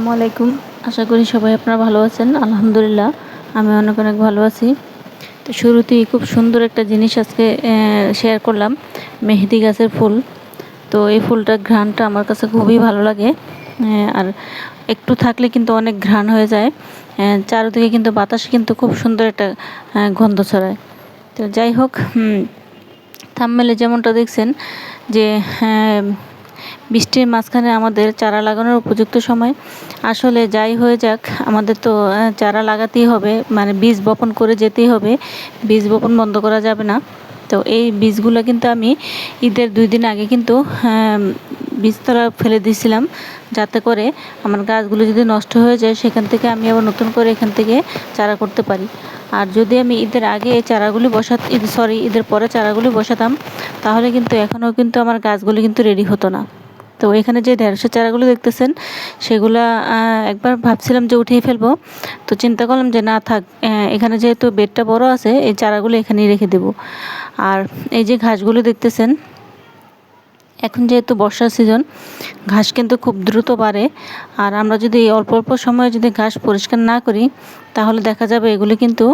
আসসালামু আলাইকুম। আশা করি সবাই আপনারা ভালো আছেন। আলহামদুলিল্লাহ, আমি অনেক অনেক ভালো আছি। তো শুরুতেই খুব সুন্দর একটা জিনিস আজকে শেয়ার করলাম, মেহেদি গাছের ফুল। তো এই ফুলটার ঘ্রাণটা আমার কাছে খুবই ভালো লাগে। আর একটু থাকলে কিন্তু অনেক ঘ্রাণ হয়ে যায়। চারিদিকে কিন্তু বাতাস কিন্তু খুব সুন্দর একটা গন্ধ ছড়ায়। তো যাই হোক থামমেলে যেমনটা দেখছেন যে বৃষ্টির মাঝখানে আমাদের চারা লাগানোর উপযুক্ত সময়। আসলে যাই হয়ে যাক, আমাদের তো চারা লাগাতেই হবে মানে বীজ বপন করে যেতেই হবে। বীজ বপন বন্ধ করা যাবে না। তো এই বীজগুলো কিন্তু আমি ঈদের দুই দিন আগে কিন্তু বীজতলা ফেলে দিয়েছিলাম যাতে করে আমার গাছগুলো যদি নষ্ট হয়ে যায়, সেখান থেকে আমি আবার নতুন করে এখান থেকে চারা করতে পারি। আর যদি আমি ঈদের আগে এই চারাগুলি বসা ঈদ সরি ঈদের পরে চারাগুলি বসাতাম, তাহলে কিন্তু এখনও কিন্তু আমার গাছগুলি কিন্তু রেডি হতো না। তো এখানে যে ঢেঁড়সের চারাগুলো দেখতেছেন, সেগুলা একবার ভাবছিলাম যে উঠিয়ে ফেলব। তো চিন্তা করলাম যে না থাক এখানে যেহেতু বেডটা বড় আছে, এই চারাগুলো এখানেই রেখে দেব। আর এই যে ঘাসগুলো দেখতেছেন এখন যেহেতু বর্ষার সিজন ঘাস কিন্তু খুব দ্রুত বাড়ে। আর আমরা যদি অল্প অল্প সময়ে যদি ঘাস পরিষ্কার না করি, তাহলে দেখা যাবে এগুলি কিন্তু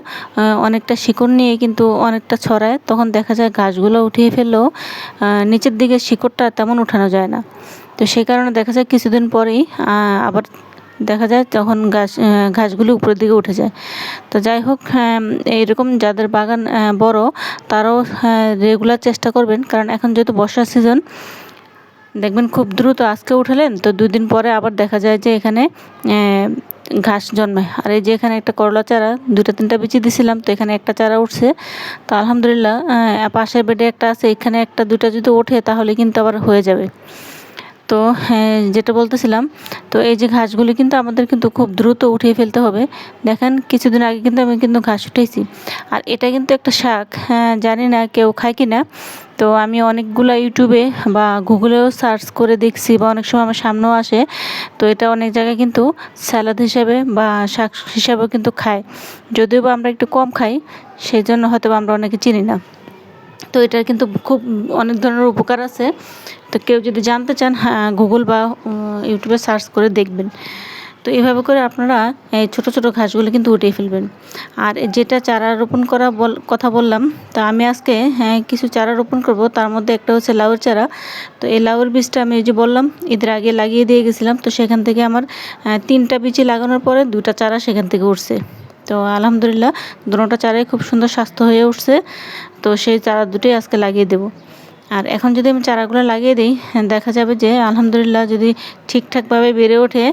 অনেকটা শিকড় নিয়ে কিন্তু অনেকটা ছড়ায়। তখন দেখা যায় ঘাসগুলো উঠিয়ে ফেললেও নিচের দিকে শিকড়টা তেমন উঠানো যায় না। তো সেই কারণে দেখা যায় কিছুদিন পরেই আবার দেখা যায় তখন গাছ ঘাসগুলি উপরের দিকে উঠে যায়। তো যাই হোক এইরকম যাদের বাগান বড়, তারাও রেগুলার চেষ্টা করবেন। কারণ এখন যেহেতু বর্ষার সিজন, দেখবেন খুব দ্রুত আজকে উঠালেন, তো দুদিন পরে আবার দেখা যায় যে এখানে ঘাস জন্মায়। আর এই যে এখানে একটা করলা চারা দুটা তিনটা বিচি দিছিলাম, তো এখানে একটা চারা উঠছে। তো আলহামদুলিল্লাহ পাশের বেডে একটা আছে, এখানে একটা দুটা যদি ওঠে তাহলে কিন্তু আবার হয়ে যাবে। তো হ্যাঁ, যেটা বলতেছিলাম তো এই যে ঘাসগুলি কিন্তু আমাদের কিন্তু খুব দ্রুত উঠিয়ে ফেলতে হবে। দেখেন কিছুদিন আগে কিন্তু আমি কিন্তু ঘাস উঠেছি আর এটা কিন্তু একটা শাক হ্যাঁ জানি না কেউ খায় কি না তো আমি অনেকগুলো ইউটিউবে বা গুগলেও সার্চ করে দেখছি বা অনেক সময় আমার সামনেও আসে। তো এটা অনেক জায়গায় কিন্তু স্যালাদ হিসাবে বা শাক হিসাবেও কিন্তু খায়। যদিও বা আমরা একটু কম খাই সেই জন্য হয়তো আমরা অনেকে চিনি না। তো এটার কিন্তু খুব অনেক ধরনের উপকার আছে। তো কেউ যদি জানতে চান হ্যাঁ গুগল বা ইউটিউবে সার্চ করে দেখবেন। তো এভাবে করে আপনারা এই ছোটো ছোটো ঘাসগুলো কিন্তু উঠিয়ে ফেলবেন। আর যেটা চারা রোপণ করা বল, কথা বললাম, তা আমি আজকে হ্যাঁ কিছু চারা রোপণ করব। তার মধ্যে একটা হচ্ছে লাউর চারা। তো এই লাউর বীজটা আমি যে বললাম, ঈদের আগে লাগিয়ে দিয়ে গেছিলাম। তো সেখান থেকে আমার তিনটা বীজই লাগানোর পরে দুটা চারা সেখান থেকে উঠছে। তো আলহামদুলিল্লাহ দুটোটা চারাই খুব সুন্দর স্বাস্থ্য হয়ে উঠছে। তো সেই চারা দুটোই আজকে লাগিয়ে দেবো। আর এখন যদি আমি চারাগুলো লাগিয়ে দিই, দেখা যাবে যে আলহামদুলিল্লাহ যদি ঠিকঠাকভাবে বেড়ে ওঠে,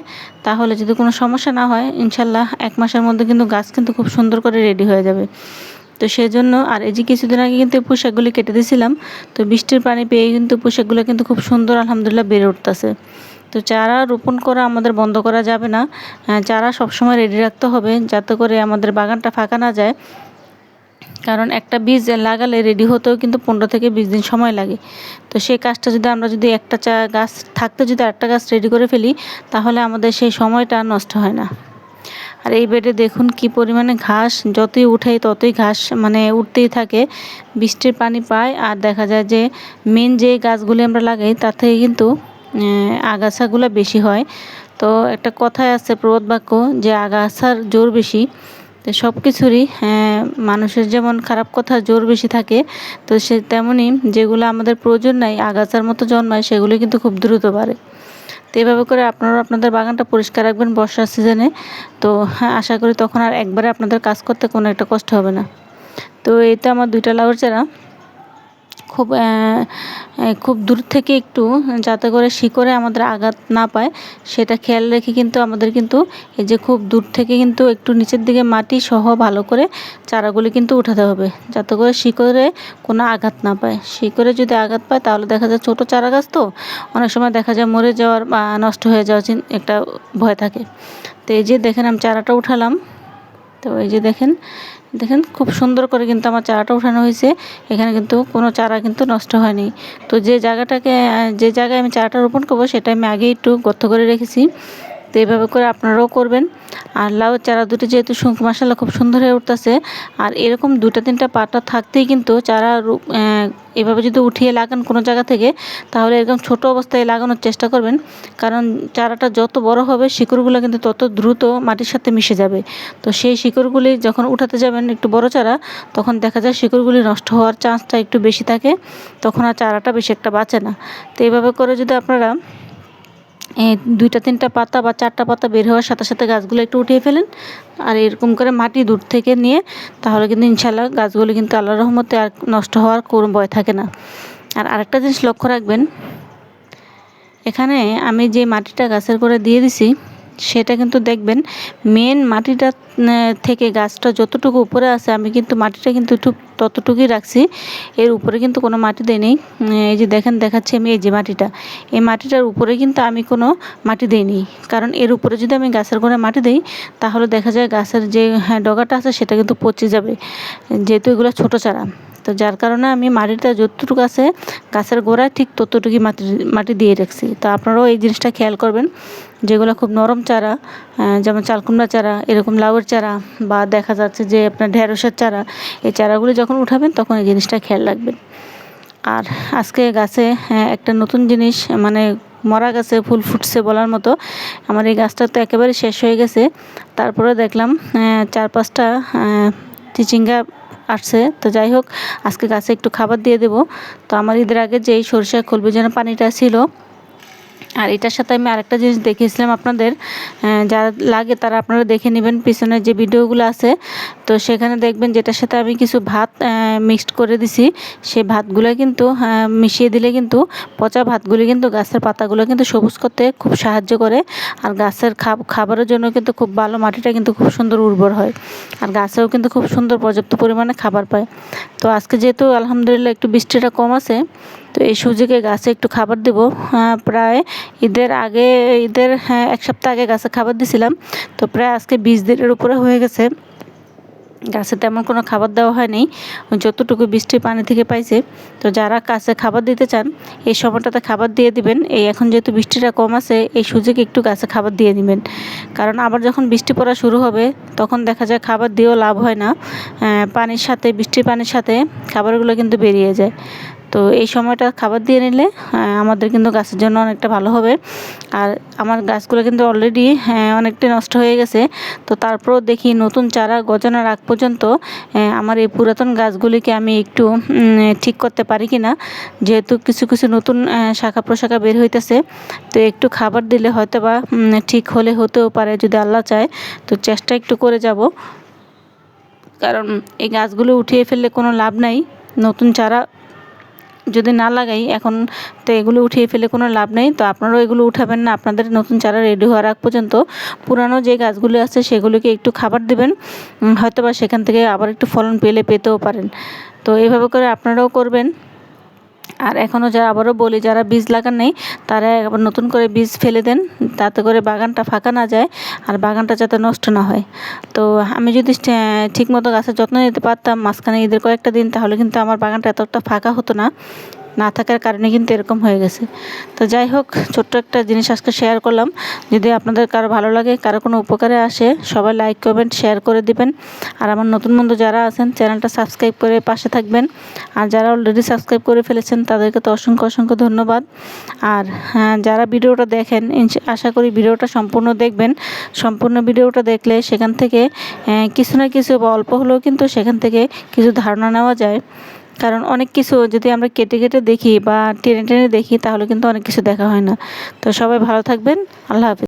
তাহলে যদি কোনো সমস্যা না হয়, ইনশাল্লাহ এক মাসের মধ্যে কিন্তু গাছ কিন্তু খুব সুন্দর করে রেডি হয়ে যাবে। তো সেই জন্য আর এই যে কিছুদিন আগে কিন্তু পোশাকগুলি কেটে দিয়েছিলাম, তো বৃষ্টির পানি পেয়ে কিন্তু পোশাকগুলো কিন্তু খুব সুন্দর আলহামদুলিল্লাহ বেড়ে উঠতেছে। তো চারা রোপণ করা আমাদের বন্ধ করা যাবে না। চারা সবসময় রেডি রাখতে হবে যাতে করে আমাদের বাগানটা ফাঁকা না যায়। কারণ একটা বীজ লাগালে রেডি হতেও কিন্তু পনেরো থেকে বিশ দিন সময় লাগে। তো সেই কাজটা যদি আমরা যদি একটা চা গাছ থাকতে যদি আরেকটা গাছ রেডি করে ফেলি, তাহলে আমাদের সেই সময়টা নষ্ট হয় না। আর এই বেডে দেখুন কি পরিমাণে ঘাস, যতই উঠাই ততই ঘাস মানে উঠতেই থাকে। বৃষ্টির পানি পায় আর দেখা যায় যে মেন যে গাছগুলি আমরা লাগাই, তার থেকে কিন্তু আগাছাগুলো বেশি হয়। তো একটা কথায় আছে প্রবাদ বাক্য যে আগাছার জোর বেশি। তো সব কিছুরই মানুষের যেমন খারাপ কথা জোর বেশি থাকে, তো সে তেমনই যেগুলো আমাদের প্রয়োজন নাই, আগাছার মতো জন্মায় সেগুলি কিন্তু খুব দ্রুত বাড়ে। তো এভাবে করে আপনারা আপনাদের বাগানটা পরিষ্কার রাখবেন বর্ষার সিজনে। তো হ্যাঁ আশা করি তখন আর একবারে আপনাদের কাজ করতে কোনো একটা কষ্ট হবে না। তো এই তো আমার দুইটা লাউর চারা। খুব খুব দূর থেকে একটু যাতে করে শিকড়ে আমাদের আঘাত না পায়, সেটা খেয়াল রেখে কিন্তু আমাদের কিন্তু এই যে খুব দূর থেকে কিন্তু একটু নিচের দিকে মাটি সহ ভালো করে চারাগুলি কিন্তু উঠাতে হবে, যাতে করে শিকড়ে কোনো আঘাত না পায়। শিকড়ে যদি আঘাত পায় তাহলে দেখা যায় ছোটো চারা গাছ তো, অনেক সময় দেখা যায় মরে যাওয়ার বা নষ্ট হয়ে যাওয়ার একটা ভয় থাকে। তো এই যে দেখেন আমি চারাটা উঠালাম, তো এই যে দেখেন দেখেন খুব সুন্দর করে কিন্তু আমার চারাটা উঠানো হয়েছে। এখানে কিন্তু কোনো চারা কিন্তু নষ্ট হয়নি। তো যে জায়গাটাকে, যে জায়গায় আমি চারাটা রোপণ করব সেটা আমি আগেই একটু গর্ত করে রেখেছি। তো এইভাবে করে আপনারাও করবেন। আর লাউ চারা দুটো যেহেতু মশালা খুব সুন্দর হয়ে উঠতেছে। আর এরকম দুটা তিনটা পাতা থাকতেই কিন্তু চারা এভাবে যদি উঠিয়ে লাগান কোনো জায়গা থেকে, তাহলে এরকম ছোট অবস্থায় লাগানোর চেষ্টা করবেন। কারণ চারাটা যত বড় হবে, শিকড়গুলো কিন্তু তত দ্রুত মাটির সাথে মিশে যাবে। তো সেই শিকড়গুলি যখন উঠাতে যাবেন একটু বড় চারা, তখন দেখা যায় শিকড়গুলি নষ্ট হওয়ার চান্সটা একটু বেশি থাকে, তখন আর চারাটা বেশি একটা বাঁচে না। তো এইভাবে করে যদি আপনারা দুইটা, তিনটা পাতা বা চারটা পাতা বের হওয়ার সাথে সাথে গাছগুলো একটু উঠিয়ে ফেলেন। আর এরকম করে মাটি দূর থেকে নিয়ে তাহলে কিন্তু ইনশাল্লাহ গাছগুলো কিন্তু আল্লাহ রহমতে আর নষ্ট হওয়ার কোনো ভয় থাকে না। আর আরেকটা জিনিস লক্ষ্য রাখবেন, এখানে আমি যে মাটিটা গাছের করে দিয়ে দিছি সেটা কিন্তু দেখবেন। মেন মাটিটা থেকে গাছটা যতটুকু উপরে আছে আমি কিন্তু মাটিটা কিন্তু ঠিক ততটুকুই রাখছি। এর উপরে কিন্তু কোনো মাটি উম, এই যে দেখেন দেখাচ্ছি আমি এই যে মাটিটা। এই মাটিটার উপরে কিন্তু আমি কোনো মাটি দেইনি কারণ এর উপরে যদি আমি গাছের গোড়ায় মাটি দিই তাহলে দেখা যায় গাছের যে হ্যাঁ ডগাটা আছে সেটা কিন্তু পচে যাবে। যেহেতু এগুলো ছোটো চারা। তো যার কারণে আমি মাটিটা যতটুকু আছে গাছের গোড়ায় ঠিক ততটুকুই মাটি মাটি দিয়ে রাখছি। তো আপনারাও এই জিনিসটা খেয়াল করবেন। যেগুলো খুব নরম চারা যেমন চালকুমড়া চারা, এরকম লাউয়ের চারা, বা দেখা যাচ্ছে যে আপনার ঢেঁড়সের চারা, এই চারাগুলি যখন উঠাবেন তখন এই জিনিসটা খেয়াল রাখবেন। আর আজকে গাছে একটা নতুন জিনিস মানে মরা গাছে ফুল ফুটছে বলার মতো, আমার এই গাছটা তো একেবারে শেষ হয়ে গেছে। তারপরে দেখলাম চার পাঁচটা চিচিঙ্গা আসছে। তো যাই হোক, আজকে গাছে একটু খাবার দিয়ে দেবো। তো আমার ঈদের আগে যেই সরষে খোল যেন পানিটা ছিল আর এটার সাথে আমি আরেকটা জিনিস দেখিয়েছিলাম আপনাদের যারা লাগে তারা আপনারা দেখে নেবেন, পিছনের যে ভিডিওগুলো আছে। তো সেখানে দেখবেন যেটার সাথে আমি কিছু ভাত মিক্সড করে দিছি সেই ভাতগুলো কিন্তু মিশিয়ে দিলে কিন্তু, পচা ভাতগুলি কিন্তু গাছের পাতাগুলো কিন্তু সবুজ করতে খুব সাহায্য করে। আর গাছের খাব- খাবারের জন্য কিন্তু খুব ভালো মাটিটা কিন্তু খুব সুন্দর উর্বর হয়। আর গাছেও কিন্তু খুব সুন্দর পর্যাপ্ত পরিমাণে খাবার পায়। তো আজকে যেহেতু আলহামদুলিল্লাহ একটু বৃষ্টিটা কম আছে তো এই সুযোগে গাছে একটু খাবার দেব। প্রায় ঈদের আগে, ঈদের হ্যাঁ এক সপ্তাহ আগে গাছে খাবার দিছিলাম। তো প্রায় আজকে বিশ দিনের উপরে হয়ে গেছে। গাছে তেমন কোনো খাবার দেওয়া হয়নি। যতটুকু বৃষ্টির পানি থেকে পাইছে। তো যারা গাছে খাবার দিতে চান, এই সময়টাতে খাবার দিয়ে দিবেন। এই এখন যেহেতু বৃষ্টিটা কম আছে, এই সুযোগে একটু গাছে খাবার দিয়ে দিবেন। কারণ আবার যখন বৃষ্টি পড়া শুরু হবে, তখন দেখা যায় খাবার দিয়েও লাভ হয় না। পানির সাথে, বৃষ্টির পানির সাথে খাবারগুলো কিন্তু বেরিয়ে যায়। তো এই সময়টা খাবার দিয়ে নিলে আমাদের কিন্তু গাছের জন্য অনেকটা ভালো হবে। আর আমার গাছগুলো কিন্তু অলরেডি অনেকটাই নষ্ট হয়ে গেছে। তো তারপরও দেখি নতুন চারা গজানোর আগ পর্যন্ত আমার এই পুরাতন গাছগুলিকে আমি একটু ঠিক করতে পারি কি না যেহেতু কিছু কিছু নতুন শাখা প্রশাখা বের হইতেছে, তো একটু খাবার দিলে হয়তো বা ঠিক হলে হতেও পারে যদি আল্লাহ চায়। তো চেষ্টা একটু করে যাব। কারণ এই গাছগুলো উঠিয়ে ফেললে কোনো লাভ নাই। নতুন চারা যদি না লাগাই, এখন তো এগুলো উঠিয়ে ফেলে কোনো লাভ নেই। তো আপনারাও এগুলো উঠাবেন না। আপনাদের নতুন চারা রেডি হওয়ার আগ পর্যন্ত পুরানো যে গাছগুলো আছে, সেগুলোকে একটু খাবার দেবেন। হয়তো বা সেখান থেকে আবার একটু ফলন পেলে পেতেও পারেন। তো এভাবে করে আপনারাও করবেন। আর এখনও যা আবারও বলি, যারা বীজ লাগান নেই, তারা আবার নতুন করে বীজ ফেলে দেন, তাতে করে বাগানটা ফাঁকা না যায় আর বাগানটা যাতে নষ্ট না হয়। তো আমি যদি ঠিকমতো গাছের যত্ন নিতে পারতাম, মাঝখানে ঈদের কয়েকটা দিন, তাহলে কিন্তু আমার বাগানটা এতটা ফাঁকা হতো না। না থাকার কারণে কিন্তু এরকম হয়ে গেছে। তো যাই হোক ছোট্ট একটা জিনিস আজকে শেয়ার করলাম। যদি আপনাদের কারও ভালো লাগে কারও কোনো উপকারে আসে সবাই লাইক কমেন্ট শেয়ার করে দিবেন। আর আমার নতুন বন্ধু যারা আছেন চ্যানেলটা সাবস্ক্রাইব করে পাশে থাকবেন। আর যারা অলরেডি সাবস্ক্রাইব করে ফেলেছেন তাদেরকে তো অসংখ্য অসংখ্য ধন্যবাদ। আর হ্যাঁ, যারা ভিডিওটা দেখেন আশা করি ভিডিওটা সম্পূর্ণ দেখবেন। সম্পূর্ণ ভিডিওটা দেখলে সেখান থেকে কিছু না কিছু বা অল্প হলেও কিন্তু সেখান থেকে কিছু ধারণা নেওয়া যায়। কারণ অনেক কিছু যদি আমরা কেটে কেটে দেখি বা টেনে টেনে দেখি, তাহলে কিন্তু অনেক কিছু দেখা হয় না। তো সবাই ভালো থাকবেন। আল্লাহ হাফিজ।